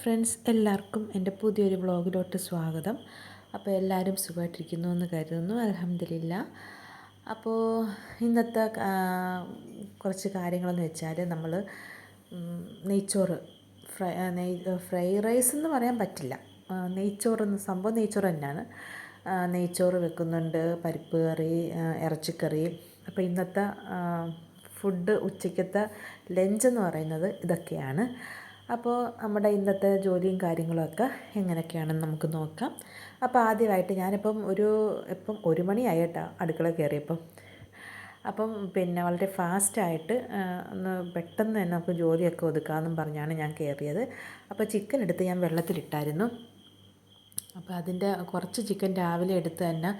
Friends എല്ലാവർക്കും എന്റെ പുതിയൊരു വ്ളോഗിലോട്ട് സ്വാഗതം. അപ്പോൾ എല്ലാവരും സുഖമായിട്ടിരിക്കുന്നു എന്ന് കരുതുന്നു. അലഹമില്ല അപ്പോൾ ഇന്നത്തെ കുറച്ച് കാര്യങ്ങളെന്ന് വെച്ചാൽ നമ്മൾ നെയ്ച്ചോറ് ഫ്രൈ നെയ് ഫ്രൈ റൈസ് എന്ന് പറയാൻ പറ്റില്ല. നെയ്ച്ചോറ് എന്ന സംഭവം നെയ്ച്ചോറ് തന്നെയാണ്. നെയ്ച്ചോറ് വെക്കുന്നുണ്ട് പരിപ്പ് കറി ഇറച്ചിക്കറി. അപ്പോൾ ഇന്നത്തെ ഫുഡ് ഉച്ചയ്ക്കത്തെ ലഞ്ച് എന്ന് പറയുന്നത് ഇതൊക്കെയാണ്. അപ്പോൾ നമ്മുടെ ഇന്നത്തെ ജോലിയും കാര്യങ്ങളൊക്കെ എങ്ങനെയൊക്കെയാണെന്ന് നമുക്ക് നോക്കാം. അപ്പോൾ ആദ്യമായിട്ട് ഞാനിപ്പം ഒരു ഇപ്പം ഒരു മണിയായി കേട്ടോ അടുക്കള കയറിയപ്പം. അപ്പം പിന്നെ വളരെ ഫാസ്റ്റായിട്ട് ഒന്ന് പെട്ടെന്ന് തന്നെ നമുക്ക് ജോലിയൊക്കെ ഒതുക്കാമെന്നും പറഞ്ഞാണ് ഞാൻ കയറിയത്. അപ്പോൾ ചിക്കൻ എടുത്ത് ഞാൻ വെള്ളത്തിലിട്ടായിരുന്നു. അപ്പോൾ അതിന്റെ കുറച്ച് ചിക്കൻ രാവിലെ എടുത്ത് തന്നെ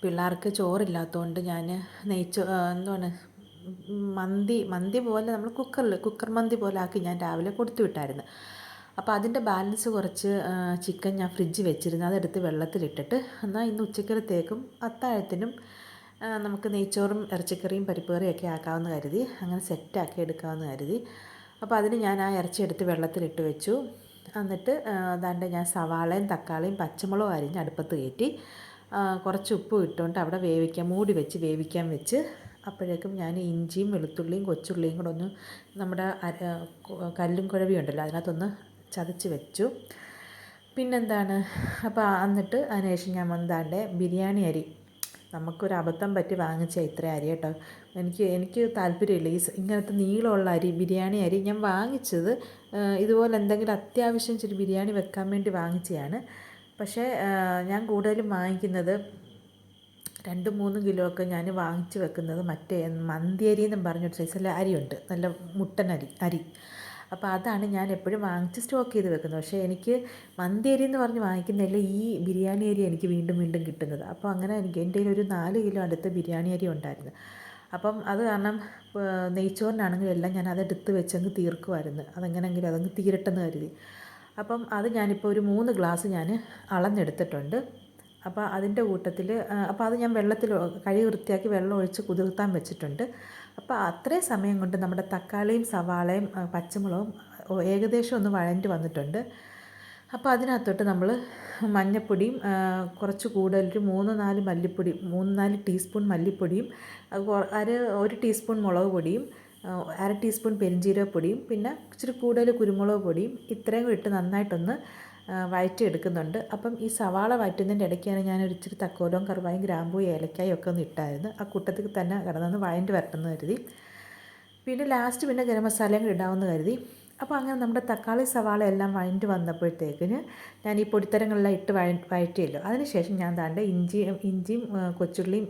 പിള്ളേർക്ക് ചോറില്ലാത്തതുകൊണ്ട് ഞാൻ നെയ്ച്ചോ എന്തുവാണ് മന്തി മന്തി പോലെ നമ്മൾ കുക്കറിൽ കുക്കർ മന്തി പോലെ ആക്കി ഞാൻ രാവിലെ കൊടുത്തു വിട്ടായിരുന്നു. അപ്പോൾ അതിന്റെ ബാലൻസ് കുറച്ച് ചിക്കൻ ഞാൻ ഫ്രിഡ്ജ് വെച്ചിരുന്നു. അതെടുത്ത് വെള്ളത്തിലിട്ടിട്ട് എന്നാൽ ഇന്ന് ഉച്ചക്കലത്തേക്കും അത്താഴത്തിനും നമുക്ക് നെയ്ച്ചോറും ഇറച്ചിക്കറിയും പരിപ്പ് കറിയൊക്കെ ആക്കാമെന്ന് കരുതി. അങ്ങനെ സെറ്റാക്കി എടുക്കാമെന്ന് കരുതി. അപ്പോൾ അതിന് ഞാൻ ആ ഇറച്ചി എടുത്ത് വെള്ളത്തിലിട്ട് വെച്ചു. എന്നിട്ട് അതാണ്ട് ഞാൻ സവാളയും തക്കാളിയും പച്ചമുളകും അരിഞ്ഞ് അടുപ്പത്ത് കയറ്റി കുറച്ച് ഉപ്പ് ഇട്ടുകൊണ്ട് അവിടെ വേവിക്കാൻ മൂടി വെച്ച് വേവിക്കാൻ വെച്ച് അപ്പോഴേക്കും ഞാൻ ഇഞ്ചിയും വെളുത്തുള്ളിയും കൊച്ചുള്ളിയും കൂടെ ഒന്ന് നമ്മുടെ അര കല്ലും കുഴവിയും ഉണ്ടല്ലോ അതിനകത്തൊന്ന് ചതച്ച് വെച്ചു. പിന്നെന്താണ്? അപ്പോൾ എന്നിട്ട് അതിനുശേഷം ഞാൻ വന്നാണ്ട് ബിരിയാണി അരി. നമുക്കൊരു അബദ്ധം പറ്റി വാങ്ങിച്ച ഇത്ര അരി കേട്ടോ. എനിക്ക് എനിക്ക് താല്പര്യമില്ല. ഈ ഇങ്ങനത്തെ നീളമുള്ള അരി ബിരിയാണി അരി ഞാൻ വാങ്ങിച്ചത് ഇതുപോലെ എന്തെങ്കിലും അത്യാവശ്യം ചെറിയ ബിരിയാണി വെക്കാൻ വേണ്ടി വാങ്ങിച്ചതാണ് പക്ഷേ ഞാൻ കൂടുതലും വാങ്ങിക്കുന്നത് രണ്ട് മൂന്ന് കിലോ ഒക്കെ ഞാൻ വാങ്ങിച്ച് വെക്കുന്നത് മറ്റേ മന്തിയരി എന്നും പറഞ്ഞൊരു സൈസിലെ അരിയുണ്ട്. നല്ല മുട്ടൻ അരി അരി. അപ്പോൾ അതാണ് ഞാൻ എപ്പോഴും വാങ്ങിച്ച് സ്റ്റോക്ക് ചെയ്ത് വെക്കുന്നത്. പക്ഷേ എനിക്ക് മന്തി അരി എന്ന് പറഞ്ഞ് വാങ്ങിക്കുന്നില്ല ഈ ബിരിയാണി അരി എനിക്ക് വീണ്ടും വീണ്ടും കിട്ടുന്നത്. അപ്പോൾ അങ്ങനെ എനിക്ക് എന്റെ ഒരു നാല് കിലോ അടുത്ത് ബിരിയാണി അരി ഉണ്ടായിരുന്നു. അപ്പം അത് കാരണം നെയ്ച്ചോറിനാണെങ്കിലും എല്ലാം ഞാൻ അതെടുത്ത് വെച്ചങ്ങ് തീർക്കുമായിരുന്നു അതെങ്ങനെയെങ്കിലും അതങ്ങ് തീരട്ടെന്ന് കരുതി. അപ്പം അത് ഞാനിപ്പോൾ ഒരു മൂന്ന് ഗ്ലാസ് ഞാൻ അളന്നെടുത്തിട്ടുണ്ട്. അപ്പോൾ അതിന്റെ കൂട്ടത്തിൽ അപ്പോൾ അത് ഞാൻ വെള്ളത്തിൽ കഴുകി വൃത്തിയാക്കി വെള്ളം ഒഴിച്ച് കുതിർത്താൻ വെച്ചിട്ടുണ്ട്. അപ്പോൾ അത്രയും സമയം കൊണ്ട് നമ്മുടെ തക്കാളിയും സവാളയും പച്ചമുളകും ഏകദേശം ഒന്ന് വഴഞ്ഞ് വന്നിട്ടുണ്ട്. അപ്പോൾ അതിനകത്തോട്ട് നമ്മൾ മഞ്ഞപ്പൊടിയും കുറച്ച് കൂടുതൽ ഒരു മൂന്ന് നാല് മല്ലിപ്പൊടി മൂന്ന് നാല് ടീസ്പൂൺ മല്ലിപ്പൊടിയും അര ഒരു ടീസ്പൂൺ മുളക് പൊടിയും അര ടീസ്പൂൺ പെരിഞ്ജീരകപ്പൊടിയും പിന്നെ ഇച്ചിരി കൂടുതൽ കുരുമുളക് പൊടിയും ഇത്രയും ഇട്ട് നന്നായിട്ടൊന്ന് ആ, വഴറ്റി എടുക്കുന്നുണ്ട് അപ്പം ഈ സവാള വഴറ്റുന്നതിന്റെ ഇടയ്ക്കാണ് ഒരു ഇച്ചിരി തക്കോലവും കറുവായും ഗ്രാമ്പൂ ഏലക്കായും ഒക്കെ ഒന്ന് ഇട്ടായിരുന്നു. ആ കൂട്ടത്തിൽ തന്നെ കിടന്നൊന്ന് വയന്റെ വരട്ടെന്ന് കരുതി. പിന്നെ ലാസ്റ്റ് പിന്നെ ഗരം മസാലയും കൂടി ഇടാമെന്ന് കരുതി. അപ്പോൾ അങ്ങനെ നമ്മുടെ തക്കാളി സവാള എല്ലാം വഴറ്റി വന്നപ്പോഴത്തേക്കിന് ഞാൻ ഈ പൊടിത്തരങ്ങളെല്ലാം ഇട്ട് വഴ വഴറ്റിയല്ലോ അതിനുശേഷം ഞാൻ താന്റെ ഇഞ്ചി ഇഞ്ചിയും കൊച്ചുള്ളിയും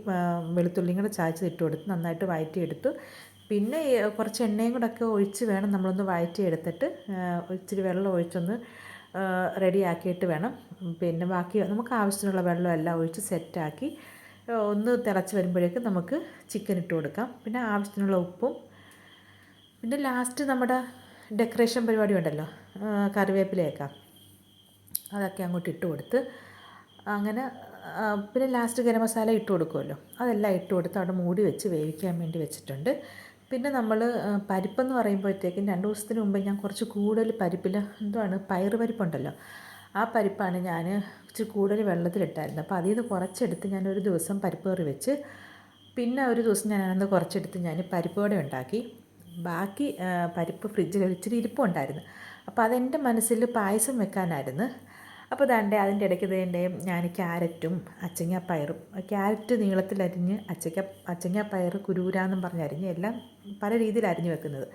വെളുത്തുള്ളിയും കൂടെ ചായച്ച് ഇട്ട് കൊടുത്ത് നന്നായിട്ട് വഴറ്റിയെടുത്തു പിന്നെ കുറച്ച് എണ്ണയും കൂടെ ഒക്കെ ഒഴിച്ച് വേണം നമ്മളൊന്ന് വഴറ്റിയെടുത്തിട്ട് ആ, ഇച്ചിരി വെള്ളം ഒഴിച്ചൊന്ന് റെഡിയാക്കിയിട്ട് വേണം. പിന്നെ ബാക്കി നമുക്ക് ആവശ്യത്തിനുള്ള വെള്ളം എല്ലാം ഒഴിച്ച് സെറ്റാക്കി ഒന്ന് തിളച്ച് വരുമ്പോഴേക്കും നമുക്ക് ചിക്കൻ ഇട്ട് കൊടുക്കാം. പിന്നെ ആവശ്യത്തിനുള്ള ഉപ്പും പിന്നെ ലാസ്റ്റ് നമ്മുടെ ഡെക്കറേഷൻ പരിപാടി ഉണ്ടല്ലോ കറിവേപ്പിലയൊക്കെ. അതൊക്കെ അങ്ങോട്ട് ഇട്ട് കൊടുത്ത് അങ്ങനെ പിന്നെ ലാസ്റ്റ് ഗരം മസാല ഇട്ട് കൊടുക്കുമല്ലോ. അതെല്ലാം ഇട്ട് കൊടുത്ത് അവിടെ മൂടി വെച്ച് വേവിക്കാൻ വേണ്ടി വെച്ചിട്ടുണ്ട്. പിന്നെ നമ്മൾ പരിപ്പെന്ന് പറയുമ്പോഴത്തേക്കും രണ്ട് ദിവസത്തിന് മുമ്പ് ഞാൻ കുറച്ച് കൂടുതൽ പരിപ്പിൽ എന്തുവാണ് പയറ് പരിപ്പുണ്ടല്ലോ. ആ പരിപ്പാണ് ഞാൻ ഇച്ചിരി കൂടുതൽ വെള്ളത്തിലിട്ടായിരുന്നു അപ്പോൾ അതിൽ നിന്ന് കുറച്ചെടുത്ത് ഞാൻ ഒരു ദിവസം പരിപ്പ് കറി വെച്ച് പിന്നെ ഒരു ദിവസം ഞാൻ അന്ന് കുറച്ചെടുത്ത് ഞാൻ പരിപ്പ് വട ഉണ്ടാക്കി. ബാക്കി പരിപ്പ് ഫ്രിഡ്ജിൽ ഇച്ചിരി ഇരിപ്പുണ്ടായിരുന്നു അപ്പോൾ അതെന്റെ മനസ്സിൽ പായസം വെക്കാനായിരുന്നു. അപ്പോൾ ദാണ്ടെ അതിന്റെ ഇടയ്ക്ക് തന്നെ ഞാൻ ക്യാരറ്റും അച്ചങ്ങാപ്പയറും ക്യാരറ്റ് നീളത്തിൽ അരിഞ്ഞ് അച്ചക്ക അച്ചങ്ങാപ്പയർ കുരൂരാന്നും പറഞ്ഞ് അരിഞ്ഞ് എല്ലാം പല രീതിയിൽ അരിഞ്ഞ് വെക്കുന്നത്.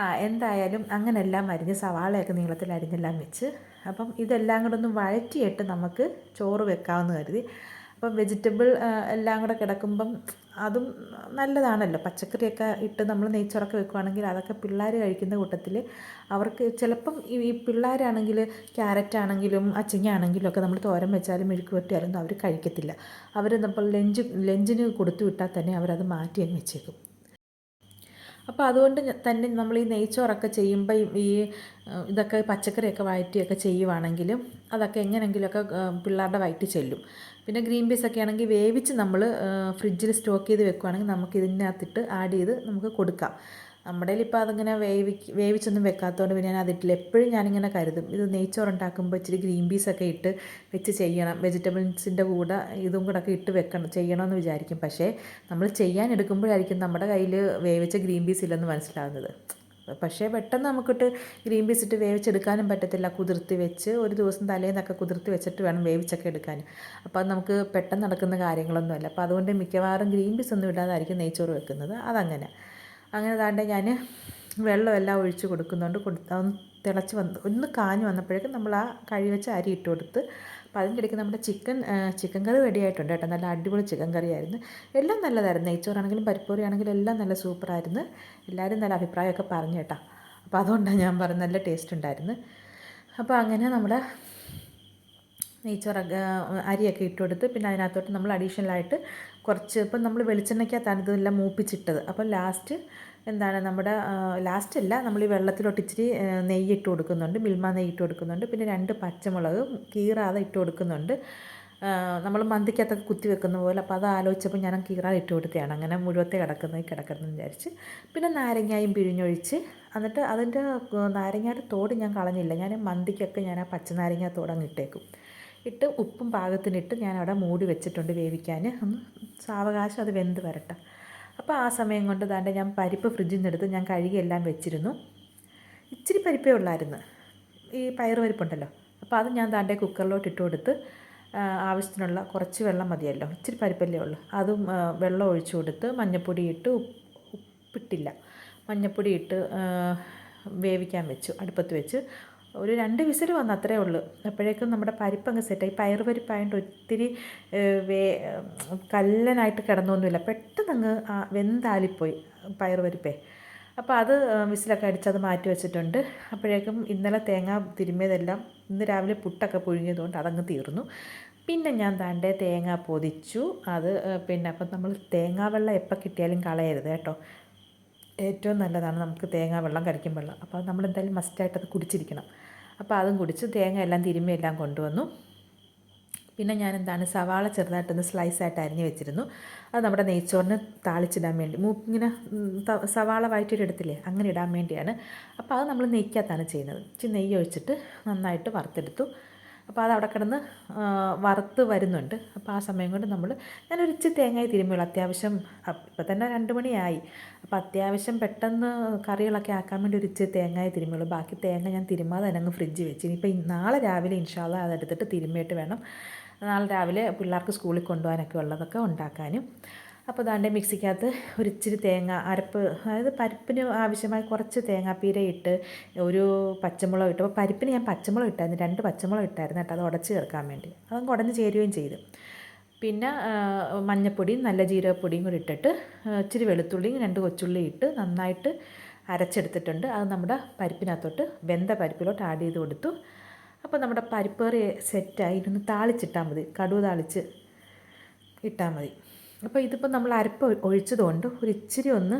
ആ എന്തായാലും അങ്ങനെല്ലാം അരിഞ്ഞ് സവാളയൊക്കെ നീളത്തിൽ അരിഞ്ഞെല്ലാം വെച്ച് അപ്പം ഇതെല്ലാം കൂടെ ഒന്ന് വഴറ്റിയിട്ട് നമുക്ക് ചോറ് വെക്കാമെന്ന് കരുതി. അപ്പം വെജിറ്റബിൾ എല്ലാം കൂടെ കിടക്കുമ്പം അതും നല്ലതാണല്ലോ. പച്ചക്കറിയൊക്കെ ഇട്ട് നമ്മൾ നെയ്ച്ചോറൊക്കെ വെക്കുവാണെങ്കിൽ അതൊക്കെ പിള്ളേർ കഴിക്കുന്ന കൂട്ടത്തിൽ അവർക്ക് ചിലപ്പം ഈ പിള്ളേരാണെങ്കിൽ ക്യാരറ്റ് ആണെങ്കിലും അച്ചിങ്ങ ആണെങ്കിലും ഒക്കെ നമ്മൾ തോരൻ വെച്ചാലും മെഴുക്ക് വരട്ടിയാലും അവർ കഴിക്കത്തില്ല. അവർ നമ്മൾ ലഞ്ച് ലഞ്ചിന് കൊടുത്തു വിട്ടാൽ തന്നെ അവരത് മാറ്റി അങ്ങ് വെച്ചേക്കും. അപ്പോൾ അതുകൊണ്ട് തന്നെ നമ്മൾ ഈ നെയ്ച്ചോറൊക്കെ ചെയ്യുമ്പോൾ ഈ ഇതൊക്കെ പച്ചക്കറിയൊക്കെ വഴറ്റിയൊക്കെ ചെയ്യുവാണെങ്കിലും അതൊക്കെ എങ്ങനെയെങ്കിലുമൊക്കെ പിള്ളേരുടെ വയറ്റിൽ ചെല്ലും. പിന്നെ ഗ്രീൻ പീസ് ഒക്കെ ആണെങ്കിൽ വേവിച്ച് നമ്മൾ ഫ്രിഡ്ജിൽ സ്റ്റോക്ക് ചെയ്ത് വെക്കുവാണെങ്കിൽ നമുക്ക് ഇതിനകത്തിട്ട് ആഡ് ചെയ്ത് നമുക്ക് കൊടുക്കാം. നമ്മുടെ ഇപ്പോൾ അതിങ്ങനെ വേവി വേവിച്ചൊന്നും വെക്കാത്തതുകൊണ്ട് പിന്നെ ഞാൻ അതിട്ടില്ല. എപ്പോഴും ഞാനിങ്ങനെ കരുതും. ഇത് നെയ്ച്ചോറ് ഉണ്ടാക്കുമ്പോൾ ഇച്ചിരി ഗ്രീൻ ഒക്കെ ഇട്ട് വെച്ച് ചെയ്യണം. വെജിറ്റബിൾസിന്റെ കൂടെ ഇതും കൂടെ ഒക്കെ ഇട്ട് വെക്കണം ചെയ്യണമെന്ന് വിചാരിക്കും. പക്ഷേ നമ്മൾ ചെയ്യാൻ എടുക്കുമ്പോഴായിരിക്കും നമ്മുടെ കയ്യിൽ വേവിച്ച ഗ്രീൻ പീസ് ഇല്ലെന്ന് മനസ്സിലാകുന്നത് പക്ഷേ പെട്ടെന്ന് നമുക്കിട്ട് ഗ്രീൻ പീസ് ഇട്ട് വേവിച്ചെടുക്കാനും പറ്റത്തില്ല. കുതിർത്തി വെച്ച് ഒരു ദിവസം തലേന്നൊക്കെ കുതിർത്തി വെച്ചിട്ട് വേണം വേവിച്ചൊക്കെ എടുക്കാൻ. അപ്പോൾ അത് നമുക്ക് പെട്ടെന്ന് നടക്കുന്ന കാര്യങ്ങളൊന്നുമല്ല. അപ്പോൾ അതുകൊണ്ട് മിക്കവാറും ഗ്രീൻ പീസ് ഒന്നും ഇടാതായിരിക്കും നെയ്ച്ചോറ് വെക്കുന്നത്. അതങ്ങനെ. അങ്ങനെ താണ്ടെ ഞാൻ വെള്ളമെല്ലാം ഒഴിച്ച് കൊടുക്കുന്നുണ്ട് കൊടുത്ത് ഒന്ന് തിളച്ച് വന്ന് ഒന്ന് കാഞ്ഞ് വന്നപ്പോഴേക്കും നമ്മൾ ആ കഴിവെച്ച അരി ഇട്ട് കൊടുത്ത് അപ്പോൾ അതിന്റെ ഇടയ്ക്ക് നമ്മുടെ ചിക്കൻ ചിക്കൻ കറി റെഡി ആയിട്ടുണ്ട് കേട്ടോ. നല്ല അടിപൊളി ചിക്കൻ കറിയായിരുന്നു. എല്ലാം നല്ലതായിരുന്നു. നെയ്ച്ചോറാണെങ്കിലും പരിപ്പൂറി ആണെങ്കിലും എല്ലാം നല്ല സൂപ്പറായിരുന്നു. എല്ലാവരും നല്ല അഭിപ്രായമൊക്കെ പറഞ്ഞു കേട്ടോ. അപ്പോൾ അതുകൊണ്ടാണ് ഞാൻ പറഞ്ഞത് നല്ല ടേസ്റ്റ് ഉണ്ടായിരുന്നു. അപ്പോൾ അങ്ങനെ നമ്മുടെ നെയ്ച്ചോറൊക്കെ അരിയൊക്കെ ഇട്ട് കൊടുത്ത് പിന്നെ അതിനകത്തോട്ട് നമ്മൾ അഡീഷണലായിട്ട് കുറച്ച് ഇപ്പം നമ്മൾ വെളിച്ചെണ്ണയ്ക്കകത്താണ് ഇതെല്ലാം മൂപ്പിച്ചിട്ടത്. അപ്പോൾ ലാസ്റ്റ് എന്താണ് നമ്മുടെ ലാസ്റ്റ് അല്ല നമ്മൾ ഈ വെള്ളത്തിലോട്ട് ഇച്ചിരി നെയ്യ് ഇട്ട് കൊടുക്കുന്നുണ്ട്. മിൽമ നെയ്യ് ഇട്ട് കൊടുക്കുന്നുണ്ട്. പിന്നെ രണ്ട് പച്ചമുളക് കീറാതെ ഇട്ട് കൊടുക്കുന്നുണ്ട്. നമ്മൾ മന്തിക്കകത്തൊക്കെ കുത്തി വെക്കുന്ന പോലെ. അപ്പോൾ അത് ആലോചിച്ചപ്പോൾ ഞാൻ കീറാതെ ഇട്ട് കൊടുത്തതാണ് അങ്ങനെ മുഴുവത്തെ കിടക്കുന്നത് കിടക്കണം വിചാരിച്ച്. പിന്നെ നാരങ്ങായും പിഴിഞ്ഞൊഴിച്ച്. എന്നിട്ട് അതിന്റെ നാരങ്ങയുടെ തോട് ഞാൻ കളഞ്ഞില്ല. ഞാൻ മന്തിക്കൊക്കെ ഞാൻ ആ പച്ചനാരങ്ങ തോട് അങ്ങ് ഇട്ടേക്കും. ഇട്ട് ഉപ്പും പാകത്തിനിട്ട് ഞാൻ അവിടെ മൂടി വെച്ചിട്ടുണ്ട് വേവിക്കാൻ. ഒന്ന് സാവകാശം അത് വെന്ത് വരട്ടെ. അപ്പോൾ ആ സമയം കൊണ്ട് താണ്ട് ഞാൻ പരിപ്പ് ഫ്രിഡ്ജിൽ നിന്നെടുത്ത് ഞാൻ കഴുകിയെല്ലാം വെച്ചിരുന്നു. ഇച്ചിരി പരിപ്പേ ഉള്ളായിരുന്നു. ഈ പയറ് പരിപ്പുണ്ടല്ലോ. അപ്പോൾ അത് ഞാൻ താണ്ടെ കുക്കറിലോട്ട് ഇട്ട് കൊടുത്ത് ആവശ്യത്തിനുള്ള കുറച്ച് വെള്ളം മതിയല്ലോ. ഇച്ചിരി പരിപ്പല്ലേ ഉള്ളൂ. അതും വെള്ളം ഒഴിച്ചു കൊടുത്ത് മഞ്ഞപ്പൊടി ഇട്ട് ഉപ്പിട്ടില്ല. മഞ്ഞപ്പൊടി ഇട്ട് വേവിക്കാൻ വെച്ചു. അടുപ്പത്ത് വെച്ച് ഒരു രണ്ട് വിസിൽ വന്ന അത്രേ ഉള്ളൂ. അപ്പോഴേക്കും നമ്മുടെ പരിപ്പങ്ങ് സെറ്റായി പയർ പരിപ്പായതുകൊണ്ട് ഒത്തിരി വേ കല്ലനായിട്ട് കിടന്നൊന്നുമില്ല. പെട്ടെന്ന് അങ്ങ് വെന്താലിപ്പോയി പയർ പരിപ്പേ അപ്പോൾ അത് വിസിലൊക്കെ അടിച്ചത് മാറ്റി വെച്ചിട്ടുണ്ട്. അപ്പോഴേക്കും ഇന്നലെ തേങ്ങ തിരുമ്മിയതെല്ലാം ഇന്ന് രാവിലെ പുട്ടൊക്കെ പുഴുങ്ങിയതുകൊണ്ട് അതങ്ങ് തീർന്നു. പിന്നെ ഞാൻ താണ്ടെ തേങ്ങ പൊതിച്ചു. അത് പിന്നെ അപ്പം നമ്മൾ തേങ്ങാ വെള്ളം എപ്പോൾ കിട്ടിയാലും കളയരുത് കേട്ടോ. ഏറ്റവും നല്ലതാണ് നമുക്ക് തേങ്ങാ വെള്ളം വെള്ളം. അപ്പോൾ നമ്മൾ എന്തായാലും മസ്റ്റായിട്ട് അത് കുടിച്ചിരിക്കണം. അപ്പോൾ അതും കുടിച്ച് തേങ്ങ എല്ലാം തിരുമ്മി എല്ലാം കൊണ്ടുവന്നു. പിന്നെ ഞാൻ എന്താണ് സവാള ചെറുതായിട്ടൊന്ന് സ്ലൈസായിട്ട് അരിഞ്ഞ് വെച്ചിരുന്നു. അത് നമ്മുടെ നെയ്ച്ചോറിന് താളിച്ചിടാൻ വേണ്ടി ഇങ്ങനെ സവാള വഴറ്റിയിട്ട് എടുത്തില്ലേ അങ്ങനെ ഇടാൻ വേണ്ടിയാണ്. അപ്പോൾ അത് നമ്മൾ നെയ്ക്കകത്താണ് ചെയ്യുന്നത്. ഇച്ചിരി നെയ്യ് ഒഴിച്ചിട്ട് നന്നായിട്ട് വറുത്തെടുത്തു. അപ്പോൾ അത് അവിടെ കിടന്ന് വറുത്ത് വരുന്നുണ്ട്. അപ്പോൾ ആ സമയം കൊണ്ട് നമ്മൾ ഞാനൊരു ഇച്ചിരി തേങ്ങായി തിരുമ്മുള്ളൂ അത്യാവശ്യം ഇപ്പം തന്നെ രണ്ട് മണിയായി. അപ്പോൾ അത്യാവശ്യം പെട്ടെന്ന് കറികളൊക്കെ ആക്കാൻ വേണ്ടി ഒരു ഇച്ചിരി തേങ്ങായി തിരുമ്മുള്ളൂ ബാക്കി തേങ്ങ ഞാൻ തിരുമാതെ തന്നെ അങ്ങ് ഫ്രിഡ്ജ് വെച്ച്. ഇനിയിപ്പോൾ നാളെ രാവിലെ ഇൻഷാല്ല അതെടുത്തിട്ട് തിരുമ്മിയിട്ട് വേണം. നാളെ രാവിലെ പിള്ളേർക്ക് സ്കൂളിൽ കൊണ്ടുപോകാനൊക്കെ ഉള്ളതൊക്കെ ഉണ്ടാക്കാനും. അപ്പോൾ ദാണ്ടെ മിക്സിക്കകത്ത് ഒരിച്ചിരി തേങ്ങ അരപ്പ് അതായത് പരിപ്പിന് ആവശ്യമായ കുറച്ച് തേങ്ങാപ്പീര ഇട്ട് ഒരു പച്ചമുളക് ഇട്ട്. അപ്പോൾ പരിപ്പിന് ഞാൻ പച്ചമുളക് ഇട്ടായിരുന്നു രണ്ട് പച്ചമുളക് ഇട്ടായിരുന്നു കേട്ടോ അത് ഉടച്ച് ചേർക്കാൻ വേണ്ടി. അതങ്ങ് ഉടഞ്ഞ് ചേരുകയും ചെയ്തു. പിന്നെ മഞ്ഞപ്പൊടിയും നല്ല ജീരകപ്പൊടിയും കൂടി ഇട്ടിട്ട് ഇച്ചിരി വെളുത്തുള്ളിയും രണ്ട് കൊച്ചുള്ളി ഇട്ട് നന്നായിട്ട് അരച്ചെടുത്തിട്ടുണ്ട്. അത് നമ്മുടെ പരിപ്പിനകത്തോട്ട് വെന്ത പരിപ്പിലോട്ട് ആഡ് ചെയ്ത് കൊടുത്തു. അപ്പോൾ നമ്മുടെ പരിപ്പേറി സെറ്റായി ഇരുന്ന് താളിച്ചിട്ടാൽ മതി കടുവ് താളിച്ച് ഇട്ടാൽ മതി. അപ്പോൾ ഇതിപ്പോൾ നമ്മൾ അരപ്പ് ഒഴിച്ചതുകൊണ്ട് ഒരു ഇച്ചിരി ഒന്ന്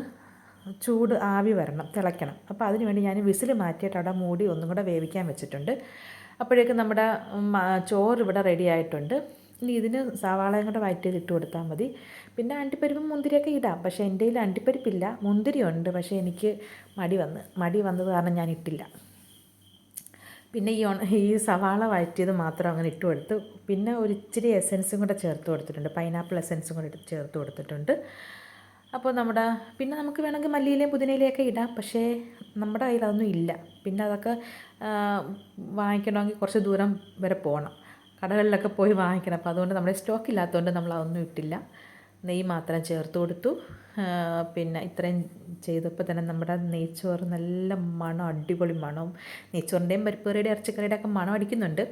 ചൂട് ആവി വരണം തിളയ്ക്കണം. അപ്പോൾ അതിന് വേണ്ടി ഞാൻ വിസിൽ മാറ്റിയിട്ട് അവിടെ മൂടി ഒന്നും കൂടെ വേവിക്കാൻ വെച്ചിട്ടുണ്ട്. അപ്പോഴേക്കും നമ്മുടെ ചോറ് ഇവിടെ റെഡി ആയിട്ടുണ്ട്. ഇനി ഇതിന് സവാളയും കൂടെ വയറ്റിയത് ഇട്ട് കൊടുത്താൽ മതി. പിന്നെ അണ്ടിപ്പരിപ്പും മുന്തിരിയൊക്കെ ഇടാം. പക്ഷേ എന്റെ കയ്യിൽ അണ്ടിപ്പരിപ്പില്ല മുന്തിരി ഉണ്ട് പക്ഷേ എനിക്ക് മടി വന്ന് മടി വന്നത് കാരണം ഞാൻ ഇട്ടില്ല. പിന്നെ ഈ ഈ സവാള വഴറ്റിയത് മാത്രം അങ്ങനെ ഇട്ട് കൊടുത്ത് പിന്നെ ഒരു ഇച്ചിരി എസൻസും കൂടെ ചേർത്ത് കൊടുത്തിട്ടുണ്ട്. പൈനാപ്പിൾ എസൻസും കൂടെ ചേർത്ത് കൊടുത്തിട്ടുണ്ട്. അപ്പോൾ നമ്മുടെ പിന്നെ നമുക്ക് വേണമെങ്കിൽ മല്ലിയിലയും പുതിനയിലെയൊക്കെ ഇടാം. പക്ഷേ നമ്മുടെ കയ്യിൽ അതൊന്നും ഇല്ല. പിന്നെ അതൊക്കെ വാങ്ങിക്കണമെങ്കിൽ കുറച്ച് ദൂരം വരെ പോകണം. കടകളിലൊക്കെ പോയി വാങ്ങിക്കണം. അപ്പോൾ അതുകൊണ്ട് നമ്മുടെ സ്റ്റോക്ക് ഇല്ലാത്തതുകൊണ്ട് നമ്മൾ അതൊന്നും ഇട്ടില്ല. നെയ്യ് മാത്രം ചേർത്ത് കൊടുത്തു. പിന്നെ ഇത്രയും ചെയ്തപ്പോൾ തന്നെ നമ്മുടെ നെയ്ച്ചോറ് നല്ല മണം അടിപൊളി മണവും. നെയ്ച്ചോറിന്റെയും പരിപ്പുകറിയുടെ ഇറച്ചിക്കറിയുടെ ഒക്കെ മണം അടിക്കുന്നുണ്ട്.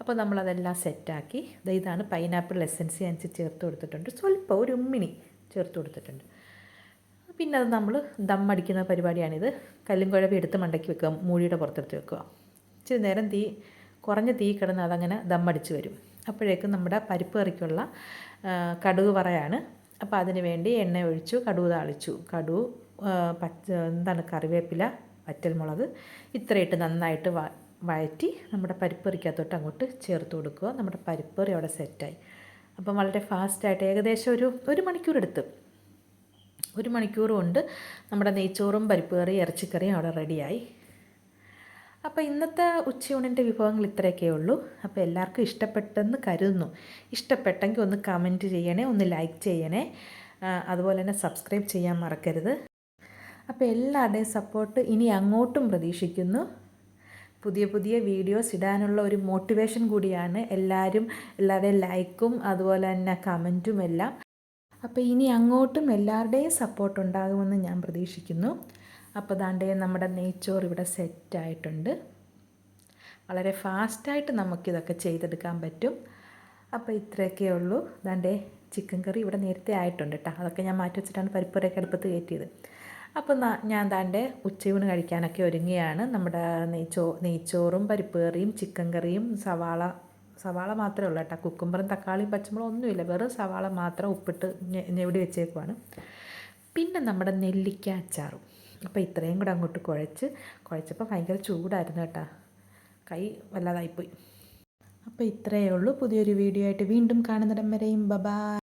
അപ്പോൾ നമ്മളതെല്ലാം സെറ്റാക്കി. ഇതാണ് പൈനാപ്പിൾ എസൻസ് ഞാൻ ചേർത്ത് കൊടുത്തിട്ടുണ്ട്. സ്വല്പം ഒരു ഉമ്മിണി ചേർത്ത് കൊടുത്തിട്ടുണ്ട്. പിന്നെ അത് നമ്മൾ ദം അടിക്കുന്ന പരിപാടിയാണിത്. കല്ലും കുഴവി എടുത്ത് മണ്ടയ്ക്ക് വെക്കുക മൂടിയുടെ പുറത്തെടുത്ത് വെക്കുക. ഇച്ചിരി നേരം തീ കുറഞ്ഞ തീ കിടന്ന് അതങ്ങനെ ദം അടിച്ച് വരും. അപ്പോഴേക്കും നമ്മുടെ പരിപ്പ് കറിക്കുള്ള കടുക് പറയാണ്. അപ്പോൾ അതിന് വേണ്ടി എണ്ണ ഒഴിച്ചു കടുക് താളിച്ചു. കടുക് പച്ച എന്താണ് കറിവേപ്പില വറ്റൽമുളക് ഇത്രയിട്ട് നന്നായിട്ട് വഴറ്റി നമ്മുടെ പരിപ്പറിക്കകത്തോട്ട് അങ്ങോട്ട് ചേർത്ത് കൊടുക്കുക. നമ്മുടെ പരിപ്പറി അവിടെ സെറ്റായി. അപ്പം വളരെ ഫാസ്റ്റായിട്ട് ഏകദേശം ഒരു ഒരു മണിക്കൂർ എടുത്ത് ഒരു മണിക്കൂർ കൊണ്ട് നമ്മുടെ നെയ്ച്ചോറും പരിപ്പ് കറിയും ഇറച്ചിക്കറിയും അവിടെ റെഡിയായി. അപ്പോൾ ഇന്നത്തെ ഉച്ചയൂണിന്റെ വിഭവങ്ങൾ ഇത്രയൊക്കെ ഉള്ളൂ. അപ്പോൾ എല്ലാവർക്കും ഇഷ്ടപ്പെട്ടെന്ന് കരുതുന്നു. ഇഷ്ടപ്പെട്ടെങ്കിൽ ഒന്ന് കമന്റ് ചെയ്യണേ ഒന്ന് ലൈക്ക് ചെയ്യണേ. അതുപോലെ തന്നെ സബ്സ്ക്രൈബ് ചെയ്യാൻ മറക്കരുത്. അപ്പോൾ എല്ലാവരുടെയും സപ്പോർട്ട് ഇനി അങ്ങോട്ടും പ്രതീക്ഷിക്കുന്നു. പുതിയ പുതിയ വീഡിയോസ് ഇടാനുള്ള ഒരു മോട്ടിവേഷൻ കൂടിയാണ് എല്ലാവരും എല്ലാവരുടെയും ലൈക്കും അതുപോലെ തന്നെ കമന്റും എല്ലാം. അപ്പോൾ ഇനി അങ്ങോട്ടും എല്ലാവരുടെയും സപ്പോർട്ട് ഉണ്ടാകുമെന്ന് ഞാൻ പ്രതീക്ഷിക്കുന്നു. അപ്പോൾ ദാണ്ടേ നമ്മുടെ നെയ്ച്ചോറ് ഇവിടെ സെറ്റായിട്ടുണ്ട് വളരെ ഫാസ്റ്റായിട്ട് നമുക്കിതൊക്കെ ചെയ്തെടുക്കാൻ പറ്റും. അപ്പോൾ ഇത്രയൊക്കെ ഉള്ളൂ. ദാണ്ടേ ചിക്കൻ കറി ഇവിടെ നേരത്തെ ആയിട്ടുണ്ട് കേട്ടോ അതൊക്കെ ഞാൻ മാറ്റി വെച്ചിട്ടാണ് പരിപ്പുരയൊക്കെ അടുപ്പത്ത് കയറ്റിയത്. അപ്പോൾ ഞാൻ ദാണ്ടെ ഉച്ചയൂണ് കഴിക്കാനൊക്കെ ഒരുങ്ങിയാണ് നമ്മുടെ നെയ്ച്ചോ നെയ്ച്ചോറും പരിപ്പ് കറിയും ചിക്കൻ കറിയും സവാള സവാള മാത്രമേ ഉള്ളൂ കേട്ടോ കുക്കുമ്പറും തക്കാളിയും പച്ചമുളകും ഒന്നുമില്ല. വെറും സവാള മാത്രം ഉപ്പിട്ട് ഞെവിടി വെച്ചേക്കുവാണ്. പിന്നെ നമ്മുടെ നെല്ലിക്ക അച്ചാറും. അപ്പോൾ ഇത്രയും കൂടെ അങ്ങോട്ട് കുഴച്ച് കുഴച്ചപ്പോൾ ഭയങ്കര ചൂടായിരുന്നു കേട്ടോ. കൈ വല്ലാതായിപ്പോയി. അപ്പോൾ ഇത്രയേ ഉള്ളൂ. പുതിയൊരു വീഡിയോ ആയിട്ട് വീണ്ടും കാണുന്നിടം വരെയും. ബബാ